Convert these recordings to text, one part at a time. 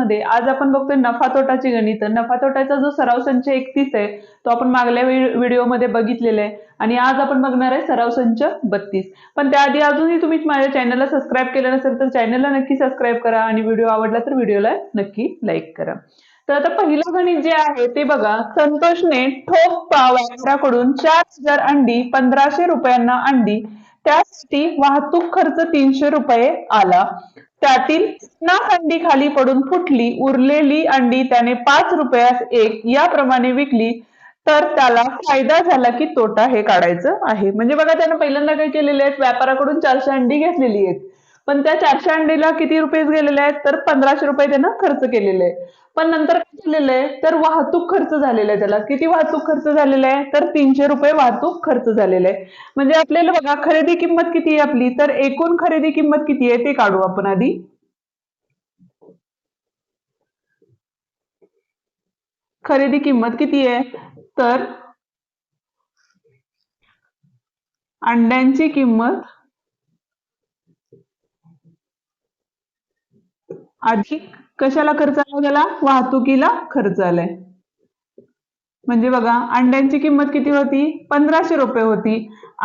मध्ये आज आपण बघतोय नफा तोटाची गणित. नफा तोटाचा जो सराव संच एकतीस आहे तो आपण मागल्या व्हिडिओमध्ये बघितलेला आहे आणि आज आपण बघणार आहे सराव संच बत्तीस. पण त्याआधी अजूनही तुम्ही माझ्या चॅनलला सबस्क्राईब केलं नसेल तर चॅनलला नक्की सबस्क्राईब करा आणि व्हिडिओ आवडला तर व्हिडिओला नक्की लाईक करा. तर आता पहिलं गणित जे आहे ते बघा. संतोषने ठोक पाव चार हजार अंडी पंधराशे रुपयांना अंडी. त्यासाठी वाहतूक खर्च तीनशे रुपये आला. त्यातील पन्नास अंडी खाली पडून फुटली उरलेली अंडी त्याने पाच रुपयास एक याप्रमाणे विकली. तर त्याला फायदा झाला की तोटा हे काढायचं आहे. म्हणजे बघा त्यानं पहिल्यांदा काय केलेले आहेत? व्यापाराकडून चारशे अंडी घेतलेली आहेत. पण त्या चारशे अंडीला किती रुपये गेलेले आहेत? तर पंधराशे रुपये त्यानं खर्च केलेले आहे पण नंतर काय आहे? तर वाहतूक खर्च झालेला आहे त्याला. किती वाहतूक खर्च झालेला आहे? तर तीनशे रुपये वाहतूक खर्च झालेला आहे. म्हणजे आपल्याला बघा खरेदी किंमत किती आहे आपली? तर एकूण खरेदी किंमत किती आहे ते काढू आपण आधी. खरेदी किंमत किती आहे? तर अंड्यांची किंमत अधिक कशाला खर्च आला? त्याला वाहतुकीला खर्च आलाय. म्हणजे बघा अंड्यांची किंमत किती होती? पंधराशे रुपये होती.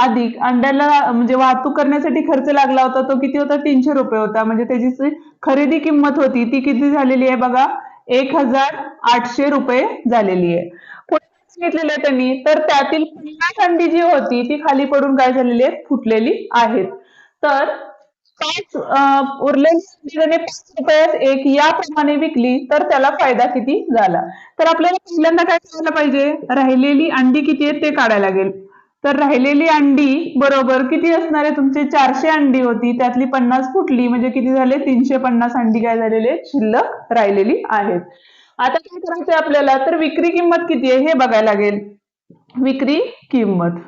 अधिक अंड्याला म्हणजे वाहतूक करण्यासाठी खर्च लागला होता तो किती होता? तीनशे रुपये होता. म्हणजे त्याची खरेदी किंमत होती ती किती झालेली आहे बघा? एक हजार आठशे रुपये झालेली आहे. पुढे आहे त्यांनी. तर त्यातील पन्नास अंडी जी होती ती खाली पडून काय झालेली आहे फुटलेली आहेत. तर पाच उरलेली पाच रुपयात एक याप्रमाणे विकली तर त्याला फायदा किती झाला? तर आपल्याला पहिल्यांदा काय करायला पाहिजे? राहिलेली अंडी किती आहेत ते काढायला लागेल. तर राहिलेली अंडी बरोबर किती असणार आहे? तुमची चारशे अंडी होती त्यातली पन्नास फुटली म्हणजे किती झाले? तीनशे पन्नास अंडी काय झालेले? शिल्लक राहिलेली आहेत. आता काय करायचंय आपल्याला? तर विक्री किंमत किती आहे? हे बघायला लागेल. विक्री किंमत.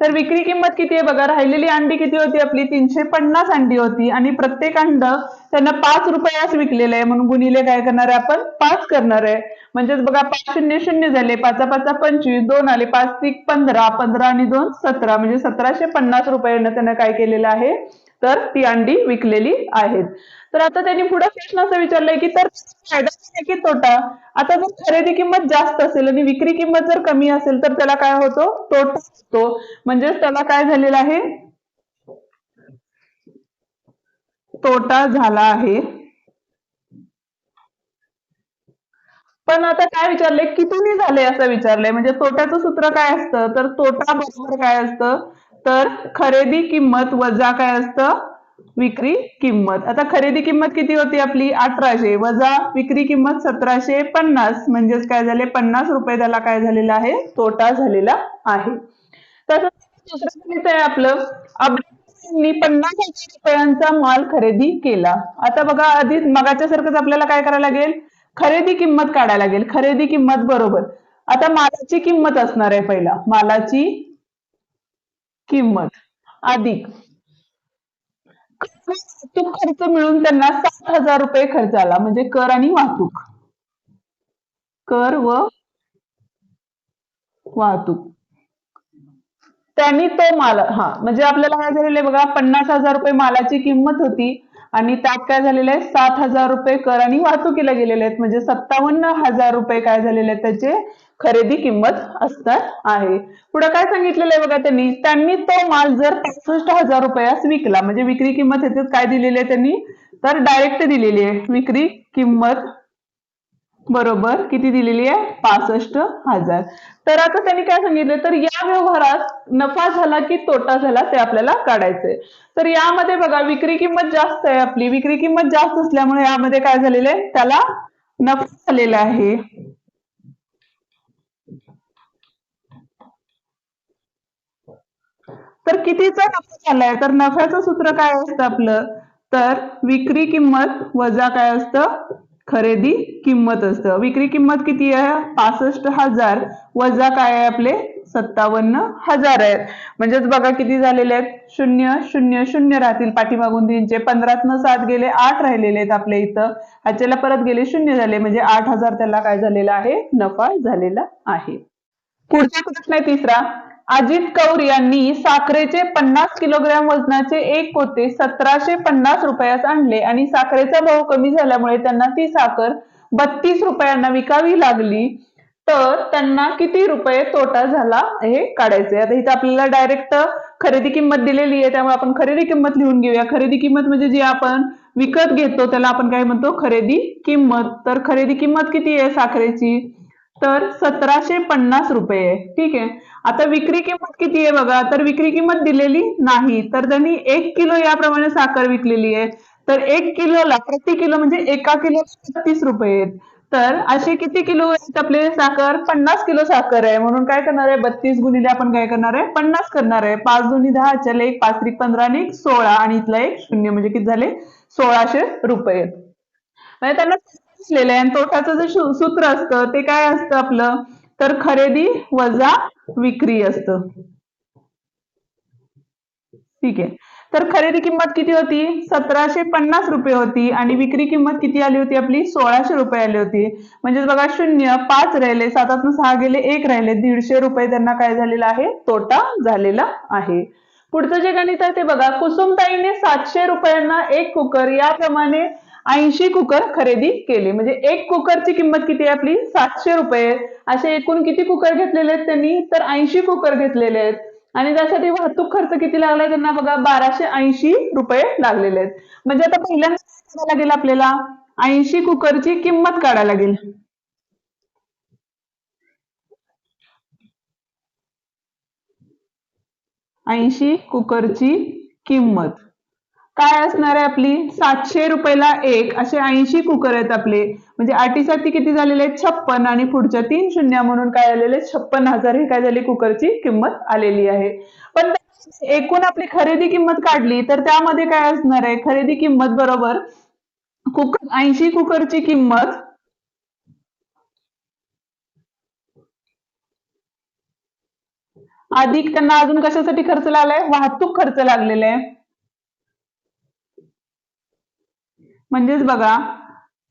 तर विक्री किंमत किती आहे बघा? राहिलेली अंडी किती होती आपली? तीनशे पन्नास अंडी होती. आणि प्रत्येक अंड त्यांना पाच रुपयास विकलेलं आहे. म्हणून गुणिले काय करणार आहे आपण? पाच करणार आहे. म्हणजेच बघा पाच शून्य शून्य झाले. पाच पाच पंचवीस दोन आले. पाच तीक पंधरा. पंधरा आणि दोन सतरा. म्हणजे सतराशे पन्नास रुपयानं त्यांना काय केलेलं आहे? तर ती अंडी विकलेली आहेत. तर आता त्यांनी पुढे प्रश्न असं विचारलाय की तर फायदा की तोटा? आता जर खरेदी किंमत जास्त असेल आणि विक्री किंमत जर कमी असेल तर त्याला काय होतो? तोटा होतो. म्हणजे त्याला काय झालेला आहे? तोटा झाला आहे. पण आता काय विचारलंय? कितीने झाले असं विचारलंय. म्हणजे तोट्याचं सूत्र काय असतं? तर तोटा बरोबर काय असतं? तर खरेदी किंमत वजा काय असतं? विक्री किंमत. आता खरेदी किंमत किती होती आपली? अठराशे वजा विक्री किंमत सतराशे पन्नास. म्हणजेच काय झाले? पन्नास रुपये त्याला काय झालेला आहे? तोटा झालेला आहे. तसंच दुसरं आहे आपलं? पन्नास हजार रुपयांचा माल खरेदी केला. आता बघा आधी मगाच्या सारखंच आपल्याला काय करायला लागेल? खरेदी किंमत काढायला लागेल. खरेदी किंमत बरोबर. आता मालाची किंमत असणार आहे पहिला. मालाची किंमत. अधिक. वाहतूक खर्च मिळून त्यांना सात हजार रुपये खर्च आला म्हणजे कर आणि वाहतूक. कर व वाहतूक. त्यांनी तो माल हा म्हणजे आपल्याला काय झालेलं आहे बघा पन्नास हजार रुपये मालाची किंमत होती. आणि त्यात काय झालेलं आहे? सात हजार रुपये कर आणि वाहतुकीला गेलेले आहेत. म्हणजे सत्तावन्न हजार रुपये काय झालेले आहेत त्याचे? खरेदी किंमत असणार आहे. पुढे काय सांगितलेलं आहे बघा त्यांनी? त्यांनी तो माल जर पासष्ट हजार रुपयास विकला म्हणजे विक्री किंमत ह्याच्यात काय दिलेली आहे त्यांनी? तर डायरेक्ट दिलेली आहे. विक्री किंमत बरोबर? किती दिलेली आहे? पासष्ट हजार. तर आता त्यांनी काय सांगितलं? तर या व्यवहारात नफा झाला की तोटा झाला ते आपल्याला काढायचंय. तर यामध्ये बघा विक्री किंमत जास्त आहे आपली. विक्री किंमत जास्त असल्यामुळे यामध्ये काय झालेलं आहे? त्याला नफा झालेला आहे. तर कितीचा नफा झालाय? तर नफ्याचं सूत्र काय असतं आपलं? तर विक्री किंमत वजा काय असतं? खरेदी किंमत असतं. विक्री किंमत किती आहे? पासष्ट हजार वजा काय आहे आपले? सत्तावन्न हजार आहेत म्हणजेच बघा किती झालेले आहेत? शून्य शून्य शून्य राहतील पाठीमागून तीनचे. पंधरातनं सात गेले आठ राहिलेले आहेत आपल्या इथं. ह्याच्याला परत गेले शून्य झाले. म्हणजे आठ हजार त्याला काय झालेला आहे? नफा झालेला आहे. पुढचा प्रश्न आहे तिसरा. अजित कौर यांनी साखरेचे पन्नास किलोग्रॅम वजनाचे एक पोते सतराशे पन्नास रुपयास आणले आणि साखरेचा भाव कमी झाल्यामुळे त्यांना ती साखर बत्तीस रुपयांना विकावी लागली तर त्यांना किती रुपये तोटा झाला हे काढायचे आता इथे आपल्याला डायरेक्ट खरेदी किंमत दिलेली आहे त्यामुळे आपण खरेदी किंमत लिहून घेऊया. खरेदी किंमत म्हणजे जी आपण विकत घेतो त्याला आपण काय म्हणतो? खरेदी किंमत. तर खरेदी किंमत किती आहे साखरेची? तर सतराशे पन्नास रुपये. ठीक आहे? आता विक्री किंमत किती आहे बघा? तर विक्री किंमत दिलेली नाही. तर त्यांनी एक किलो याप्रमाणे साखर विकलेली आहे. तर एक किलोला प्रति किलो म्हणजे एका किलो बत्तीस रुपये आहेत. तर असे किती किलो आहेत आपले? साखर पन्नास किलो साखर आहे. म्हणून काय करणार आहे? बत्तीस गुणिले आपण काय करणार आहे? पन्नास करणार आहे. पाच दोन्ही दहा चल एक पाच त्रिक पंधरा आणि एक सोळा आणि इथला एक शून्य. म्हणजे किती झाले? सोळाशे रुपये म्हणजे त्यांना दिसलेलं आहे. आणि तोट्याचं जे सूत्र असतं ते काय असतं आपलं? तर खरेदी वजा विक्री असतं. ठीक आहे. तर खरेदी किंमत किती होती? सतराशे पन्नास रुपये होती आणि विक्री किंमत किती आली होती आपली? सोळाशे रुपये आली होती. म्हणजे बघा शून्य पाच राहिले सातातून सहा गेले एक राहिले. दीडशे रुपये त्यांना काय झालेला आहे? तोटा झालेला आहे. पुढचं जे गणित आहे ते बघा. कुसुमताईने सातशे रुपयांना एक कुकर याप्रमाणे ऐंशी कुकर खरेदी केले. म्हणजे एक कुकरची किंमत किती आहे आपली? सातशे रुपये. असे एकूण किती कुकर घेतलेले आहेत त्यांनी? तर ऐंशी कुकर घेतलेले आहेत. आणि त्यासाठी वाहतूक खर्च किती लागलाय त्यांना बघा बाराशे ऐंशी रुपये लागलेले आहेत. म्हणजे आता पहिल्यांदा लागेल आपल्याला? ऐंशी कुकरची किंमत काढायला लागेल. ऐंशी कुकरची किंमत. काय असणार आहे आपली? सातशे रुपयाला एक असे ऐंशी कुकर आहेत आपले. म्हणजे आटीसाठी किती झालेले आहेत? छप्पन आणि पुढच्या तीन शून्य म्हणून काय आलेले छप्पन हजार ही काय झाली? कुकरची किंमत आलेली आहे. पण एकूण आपली खरेदी किंमत काढली तर त्यामध्ये काय असणार आहे? खरेदी किंमत बरोबर कुकर ऐंशी कुकरची किंमत अधिक त्यांना अजून कशासाठी खर्च लागलाय? वाहतूक खर्च लागलेला आहे. म्हणजेच बघा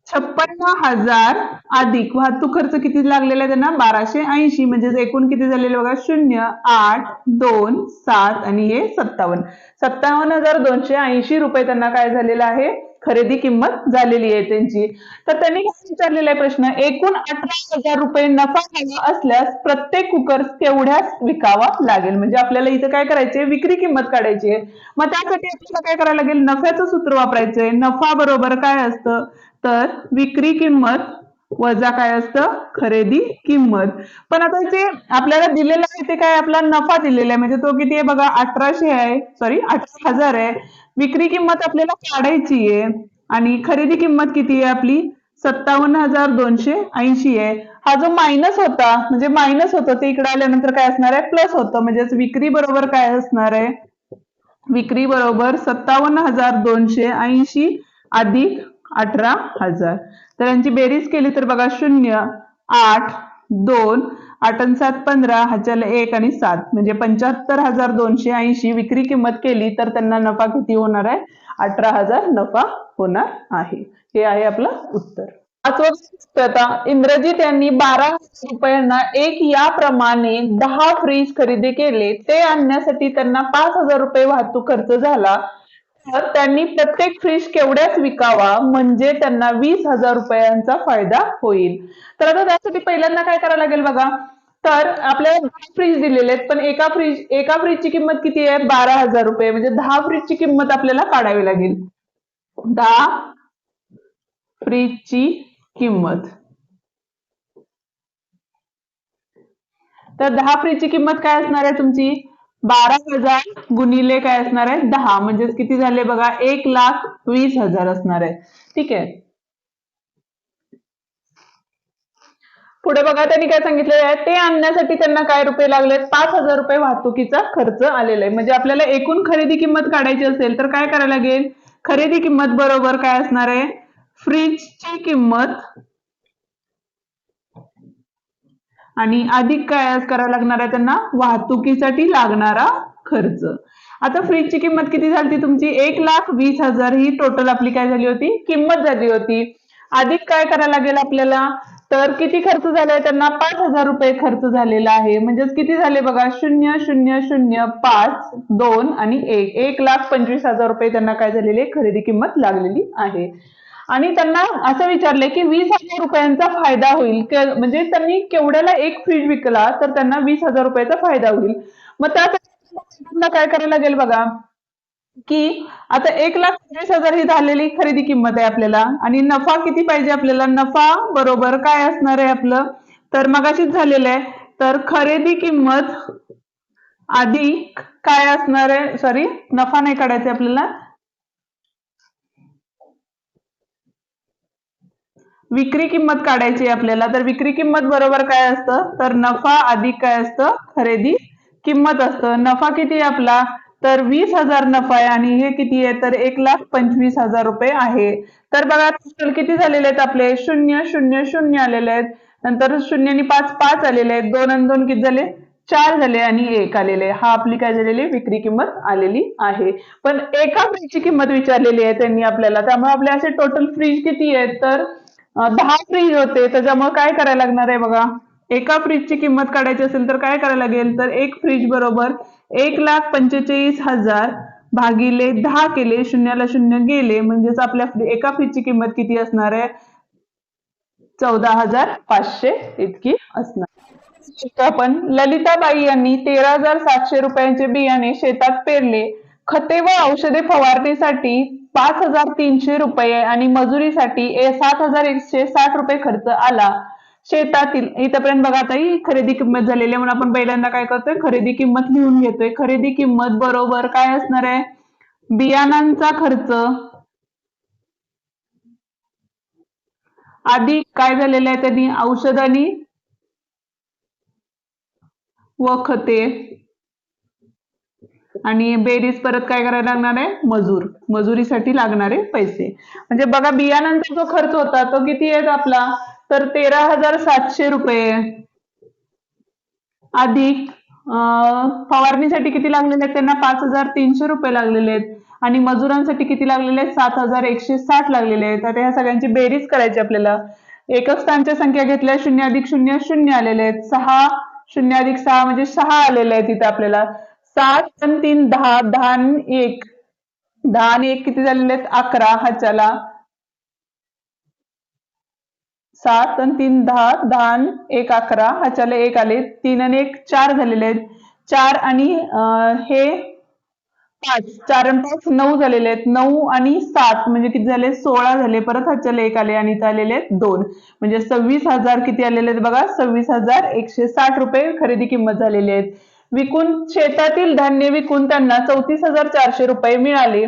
छप्पन्न हजार अधिक वाहतूक खर्च किती लागलेला आहे त्यांना? बाराशे ऐंशी. म्हणजेच एकूण किती झालेले बघा? शून्य आठ दोन सात आणि हे सत्तावन्न. सत्तावन्न हजार दोनशे ऐंशी रुपये त्यांना काय झालेलं आहे? खरेदी किंमत झालेली आहे त्यांची. तर त्यांनी काय विचारलेला आहे प्रश्न एकूण अठरा हजार रुपये नफा झाला असल्यास प्रत्येक कुकर्स तेवढ्याच विकावा लागेल. म्हणजे आपल्याला इथं काय करायचे विक्री किंमत काढायची आहे. मग त्यासाठी आपल्याला काय करायला लागेल? नफ्याचं सूत्र वापरायचंय. नफा बरोबर काय असतं? तर विक्री किंमत वजा काय असतं? खरेदी किंमत. पण आता इथे आपल्याला दिलेलं आहे ते काय आपला नफा दिलेला आहे. म्हणजे तो किती आहे बघा? अठराशे आहे. सॉरी अठरा हजार आहे. विक्री किंमत आपल्याला काढायची आहे. आणि खरेदी किंमत किती आहे आपली? सत्तावन्न हजार दोनशे ऐंशी आहे. हा जो मायनस होता म्हणजे मायनस होतं ते इकडे आल्यानंतर काय असणार आहे? प्लस होतं. म्हणजेच विक्री बरोबर काय असणार आहे? विक्री बरोबर सत्तावन्न हजार दोनशे ऐंशी अधिक अठरा हजार. तर यांची बेरीज केली तर बघा शून्य आठ दोन आठ आणि सात पंधरा ह्याच्याला एक आणि सात. म्हणजे पंच्याहत्तर हजार दोनशे ऐंशी विक्री किंमत केली तर त्यांना नफा किती होणार आहे? अठरा हजार नफा होणार आहे. हे आहे आपलं उत्तर. इंद्रजीत यांनी बारा रुपयांना एक याप्रमाणे दहा फ्रीज खरेदी केले. ते आणण्यासाठी त्यांना पाच हजार रुपये वाहतूक खर्च झाला. तर त्यांनी प्रत्येक फ्रीज केवढ्याच विकावा म्हणजे त्यांना वीस हजार रुपयांचा फायदा होईल. तर आता त्यासाठी पहिल्यांदा काय करावं लागेल बघा? तर आपल्याला फ्रीज दिलेले आहेत पण एका फ्रीज एका फ्रीजची किंमत किती आहे? बारा हजार रुपये म्हणजे दहा फ्रीजची किंमत आपल्याला काढावी लागेल. दहा फ्रीजची किंमत. तर दहा फ्रीजची किंमत काय असणार आहे तुमची? बारा हजार गुणिले काय असणार आहे? दहा. म्हणजेच किती झाले बघा? एक लाख वीस हजार असणार आहे. ठीक आहे. पुढे बघा त्यांनी काय सांगितलेलं आहे? ते आणण्यासाठी त्यांना काय रुपये लागले पाच हजार रुपये वाहतुकीचा खर्च आलेला आहे. म्हणजे आपल्याला एकूण खरेदी किंमत काढायची असेल तर काय करायला लागेल? खरेदी किंमत बरोबर काय असणार आहे? फ्रीजची किंमत आणि अधिक काय करायला लागणार आहे त्यांना? वाहतुकीसाठी लागणारा खर्च. आता फ्रीजची किंमत किती झाली तुमची? एक लाख वीस हजार. ही टोटल आपली काय झाली होती? किंमत झाली होती. अधिक काय करायला लागेल आपल्याला? तर किती खर्च झालाय त्यांना? पाच हजार रुपये खर्च झालेला आहे. म्हणजेच किती झाले बघा? शून्य शून्य शून्य पाच दोन आणि एक. एक लाख पंचवीस हजार रुपये त्यांना काय झालेले? खरेदी किंमत लागलेली आहे. आणि त्यांना असं विचारलंय की वीस हजार रुपयांचा फायदा होईल. म्हणजे त्यांनी केवढ्याला एक फ्रीज विकला तर त्यांना वीस हजार रुपयाचा फायदा होईल. मग त्यासाठी काय करायला लागेल बघा की आता एक लाख पंचवीस हजार ही झालेली खरेदी किंमत आहे आपल्याला आणि नफा किती पाहिजे आपल्याला? नफा बरोबर काय असणार आहे आपलं? तर मगाशीच झालेलं आहे. तर खरेदी किंमत अधिक काय असणार आहे? सॉरी नफा नाही काढायचा आपल्याला. विक्री किंमत काढायची आपल्याला. तर विक्री किंमत बरोबर काय असतं? तर नफा अधिक काय असतं? खरेदी किंमत असतं. नफा किती आहे आपला? तर वीस हजार नफा आहे आणि हे किती आहे? तर एक लाख पंचवीस हजार रुपये आहे. तर बघा टोटल किती झालेले आहेत आपले? शून्य शून्य शून्य आलेले आहेत. नंतर शून्य आणि पाच पाच आलेले आहेत. दोन आणि दोन किती झाले? चार झाले आणि एक आलेले. हा आपली काय झालेली? विक्री किंमत आलेली आहे. पण एका फ्रीजची किंमत विचारलेली आहे त्यांनी आपल्याला. त्यामुळे आपले असे टोटल फ्रीज किती आहेत? तर दहा फ्रीज होते त्याच्यामुळे काय करायला लागणार आहे बघा? एका फ्रीजची किंमत काढायची असेल तर काय करायला लागेल? तर एक फ्रीज बरोबर एक लाख पंचेचाळीस हजार भागिले दहा केले शून्याला शून्य गेले. म्हणजेच आपल्या एका फ्रीजची किंमत किती असणार आहे? चौदा हजार पाचशे इतकी असणार. आपण ललिताबाई यांनी तेरा हजार सातशे रुपयांचे बियाणे शेतात पेरले. खते व औषधे फवारणीसाठी पाच हजार तीनशे रुपये आणि मजुरीसाठी सात हजार एकशे साठ रुपये खर्च आला. शेतातील इथपर्यंत बघा आता ही खरेदी किंमत झालेली आहे. म्हणून आपण पहिल्यांदा काय करतोय? खरेदी किंमत लिहून घेतोय. खरेदी किंमत बरोबर काय असणार आहे? बियाणांचा खर्च. आधी काय झालेलं आहे? त्यांनी औषधानी व खते. आणि बेरीज परत काय करायला लागणार आहे? मजूर. मजुरीसाठी लागणारे पैसे. म्हणजे बघा बियाणांचा जो खर्च होता तो किती आहे आपला? तर तेरा हजार सातशे रुपये अधिक फवारणीसाठी किती लागलेले आहेत त्यांना? पाच हजार तीनशे रुपये लागलेले आहेत. आणि मजुरांसाठी किती लागलेले आहेत? सात हजार एकशे साठ लागलेले आहेत. तर ह्या सगळ्यांची बेरीज करायची आपल्याला. एकक स्थानच्या संख्या घेतल्या शून्य अधिक शून्य शून्य आलेले आहेत. सहा शून्य अधिक सहा म्हणजे सहा आलेले आहेत तिथे आपल्याला. सात आणि तीन दहा दहा आणि एक. दहा आणि एक किती झालेले आहेत? अकरा ह्याच्याला. सात आणि तीन दहा दहा आणि एक अकरा. ह्याच्याला एक आले. तीन आणि एक चार झालेले आहेत. चार आणि हे पाच. चार आणि पाच नऊ झालेले आहेत. नऊ आणि सात. म्हणजे किती झाले? सोळा झाले. परत ह्याच्याला एक आले आणि इथं आलेले आहेत दोन. म्हणजे सव्वीस हजार किती आलेले आहेत बघा? सव्वीस हजार एकशे साठ रुपये खरेदी किंमत झालेली आहेत. विकून शेतातील धान्य विकून त्यांना चौतीस हजार चारशे रुपये मिळाले.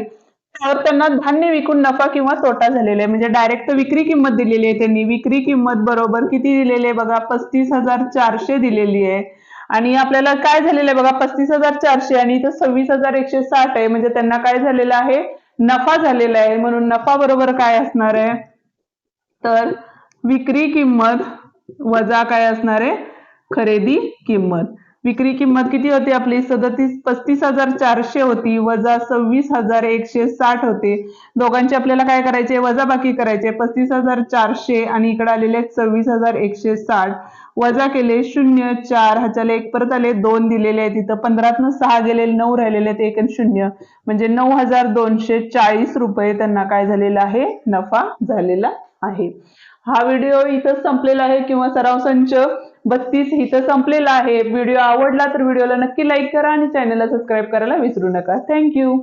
तर त्यांना धान्य विकून नफा किंवा तोटा झालेला आहे. म्हणजे डायरेक्ट विक्री किंमत दिलेली आहे त्यांनी. विक्री किंमत बरोबर किती दिलेली आहे? बघा पस्तीस हजार चारशे दिलेली आहे. आणि आपल्याला काय झालेलं आहे? बघा पस्तीस हजार चारशे आणि इथं सव्वीस हजार एकशे साठ आहे. म्हणजे त्यांना काय झालेलं आहे? नफा झालेला आहे. म्हणून नफा बरोबर काय असणार आहे? तर विक्री किंमत वजा काय असणार आहे? खरेदी किंमत. विक्री किंमत किती होती आपली? सदतीस पस्तीस हजार चारशे होती वजा सव्वीस हजार एकशे साठ होते. दोघांचे आपल्याला काय करायचे? वजा बाकी करायचे. पस्तीस हजार चारशे आणि इकडे आलेले आहेत सव्वीस हजार एकशे साठ. वजा केले शून्य चार ह्याच्याला एक परत आले दोन दिलेले आहेत. तिथं पंधरातनं सहा गेले नऊ राहिलेले आहेत एक शून्य. म्हणजे नऊ हजार दोनशे चाळीस रुपये त्यांना काय झालेला आहे? नफा झालेला आहे. हा व्हिडिओ इथं संपलेला आहे किंवा सराव संच. बत्तीस इथं संपलेला आहे. व्हिडिओ आवडला तर व्हिडिओला नक्की लाईक करा आणि चॅनलला सबस्क्राईब करायला विसरू नका. थँक्यू